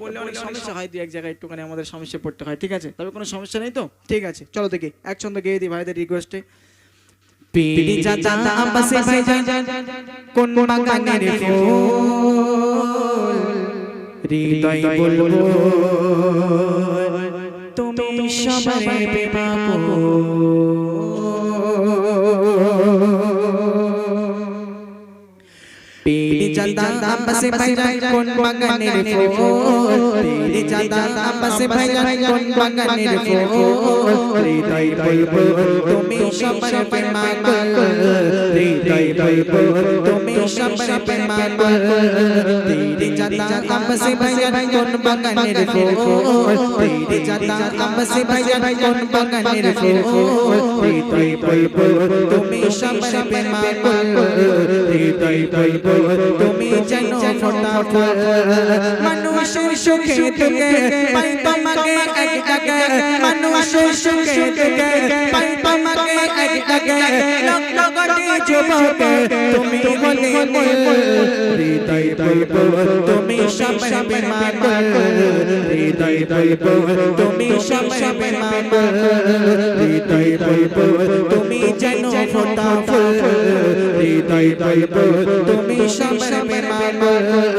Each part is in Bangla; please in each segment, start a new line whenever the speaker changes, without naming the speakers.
বললে অনেক সমস্যা হয় দু এক জায়গায় একটুখানি আমাদের সমস্যা পড়তে হয় ঠিক আছে তবে কোনো সমস্যা নেই তো ঠিক আছে চলো দেখি এক ছন্দ গেয়ে দিই ভাইদের রিকোয়েস্টে যাই কোন বাগানের ফুল হৃদয় তুমি সবারে পীর জাদা আব্বাসে ভাইজান কোন বাগানের ফুল পীর জাদা আব্বাসে ভাইজান কোন বাগানের ফুল হৃদয় বলব তুমি সবার প্রেমাগল হৃদয় বলব তুমি সবার কোন বাগানের ফুল কোন বাগানের ফুল বলব তুমি সামনে প্রেমাগল হৃদয় বলব তুমি যেন ফটাফট মানুষের সুখে দুঃখে পাই তোমাকে যুবকে তুমি বলে। হৃদয় বলব তুমি সবার বেমাগল হৃদয় বলব তুমি সবার বেমাগল হৃদয় বলব তুমি যেন ফটাফট হৃদয় বলব তুমি সবার বেমাগল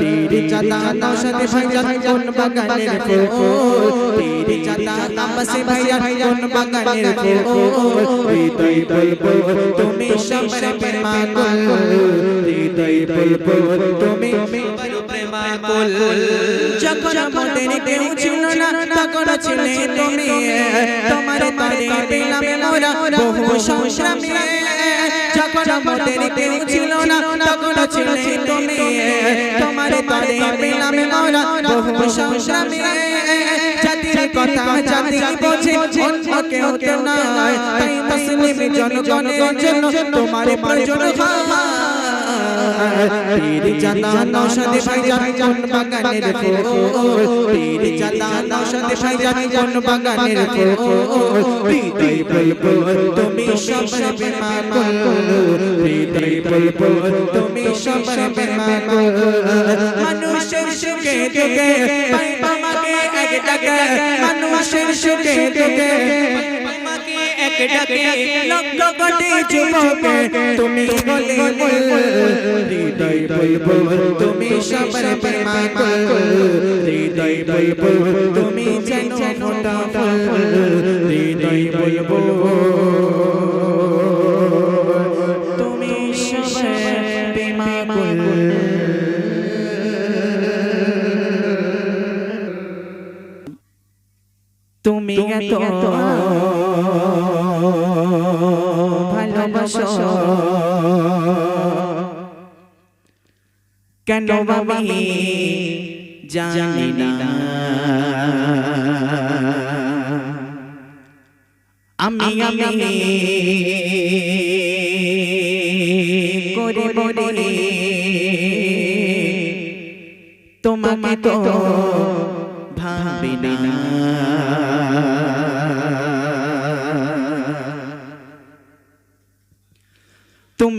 তীর চাঁদা নৌশাদে ভাইজান কোন বাগানের ফুল? তীর চাঁদা তাপসে ভাইজান কোন বাগানের ফুল? হৃদয় বলব, তুমি সবার বেমাগল হৃদয় বলব, তুমি প্রেমাগল যখন আমাদের কেউ ছিল না, তখন ছিলে তুমি। তোমার তারে পেলাম মোরা বহু সংগ্রামী। যখন আমাদের কেউ ছিল না। তখন ছিলে তুমি। তোমার তারে পেলাম মোরা বহু সংগ্রামে। জাতির কথা জাতি বোঝে অন্য কেউ তো নয়। তাই মুসলিম জনগণের জন্য তোমার প্রয়োজন হয়। পীর জাদা নৌশাদে ভাইজান কোন বাগানের ফুল পীর জাদা নৌশাদে ভাইজান কোন বাগানের ফুল হৃদয় বলব তুমি সবার বেমাগল হৃদয় বলব তুমি সবার বেমাগল মানুষের সুখে দুঃখে পাই তোমাকে এক জায়গায় মানুষের সুখে দুঃখে ডাকে লক্ষ কোটি যুবকে তুমি বলে হৃদয় বলব তুমি সবার প্রেমাগল হৃদয় বলব তুমি ফটাফট হৃদয় বলব তুমি সবার তুমি এত কেন আমি জানি না আমি আমি করে বলে তোমাকে তো ভাবি না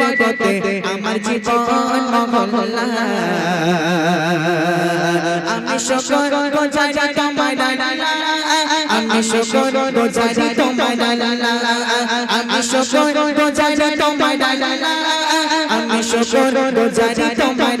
চোপড়তে আমার জীবন মহল্লা আমি সকল গোজারি তোমার আমি সকল গোজারি তোমার আমি সকল গোজারি তোমার আমি সকল গোজারি তোমার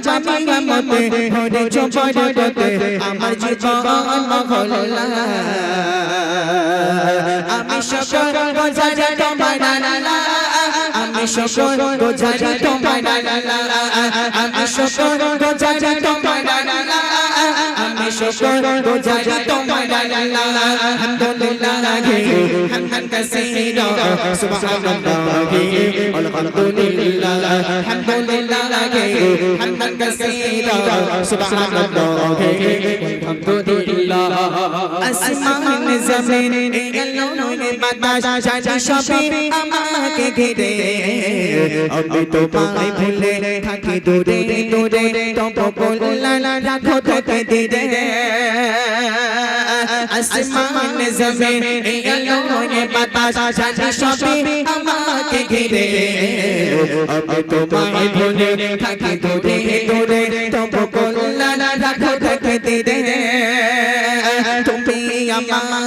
না চাপানি মতে ভরে চোপড়তে আমার জীবন মহল্লা। আমি সকল বোঝারে তোমার নালা আমি সকল বোঝারে তোমার নালা আমি তোমার নালা সকল বোঝারে তোমার নালা আলহামদুলিল্লাহ হামদান কাসীরা সুবহানাল্লাহ আলহামদুলিল্লাহ আলহামদুলিল্লাহ হামদান কাসীরা সুবহানাল্লাহ আলহামদুলিল্লাহ আসমান, জমিন এলো বাতাস, জানি সবে আমাকে ঘিরে। আমি তো পাই ভুলে থাকি দূরে দূরে, তব বললাম, রাখো থেকে দিরে আসমান, জমিন এলো বাতাস, জানি সবে আমাকে ঘিরে। আমি তো পাই ভুলে থাকি দূরে দূরে, তব বললাম, রাখো দিরে তুমি আমার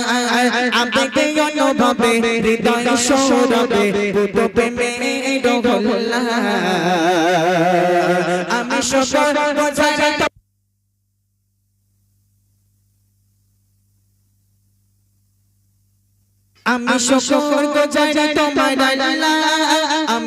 আবেগে অনুভবে, হৃদয় সৌরভে বুদ্ধ প্রেমে রোগলা আমি সকল বোঝাই আমি সকল গোজারি তোমার লালা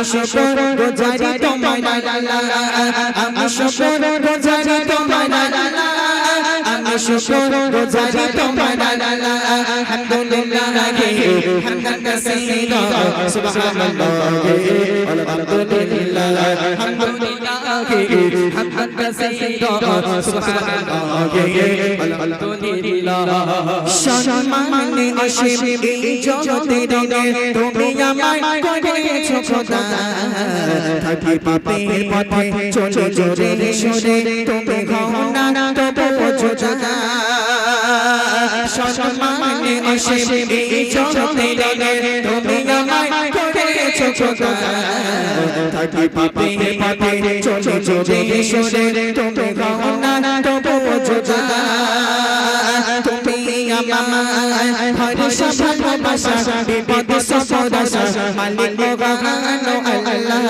বোঝাই তোমার লালা আমি সকল বোঝাই তোমার লালা আমি তোমার লালা আলহামদুলিল্লাহ হামদান কাসীরা সুবহানাল্লাহ আলহামদুলিল্লাহ আলহামদুলিল্লাহ হামদান কাসীরা সুবহানাল্লাহ আলহামদুলিল্লাহ সম্মানে অসীম এই জগতের রঙে তুমি আমায় করেছ খোদা থাকি পাপে পথে চলে জোরে সরে তুমি ঘনা অসীম এই জগতের রঙে তুমি আমায় করেছ খোদা থাকি পাপে পথে চলে জোরে সরে তুমি ঘনা তবু যোজনা তুমি আমার হরিষ ভালোবাসা বিপদ সফদাসা মালিক ভগবান আল্লাহ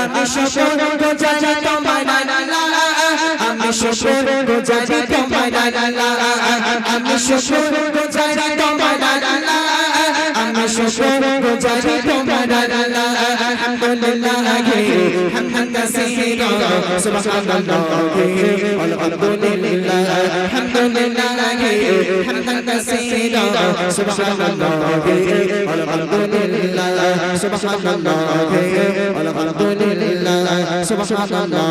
আমি সকল গোজারি তোমার লালা আমি সকল গোজারি তোমার আমি সকল গোজারি তোমার আমি সকল গোজারি তোমার লালা আলহামদুলিল্লাহ হামদান কাসীরা সুবহানাল্লাহ আলহামদুলিল্লাহ হামদান কাসীরা সুবহানাল্লাহ আলহামদুলিল্লাহ সুবহানাল্লাহ আলহামদুলিল্লাহ সুবহানাল্লাহ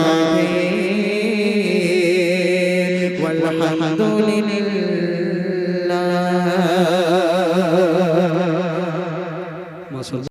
والحمد لله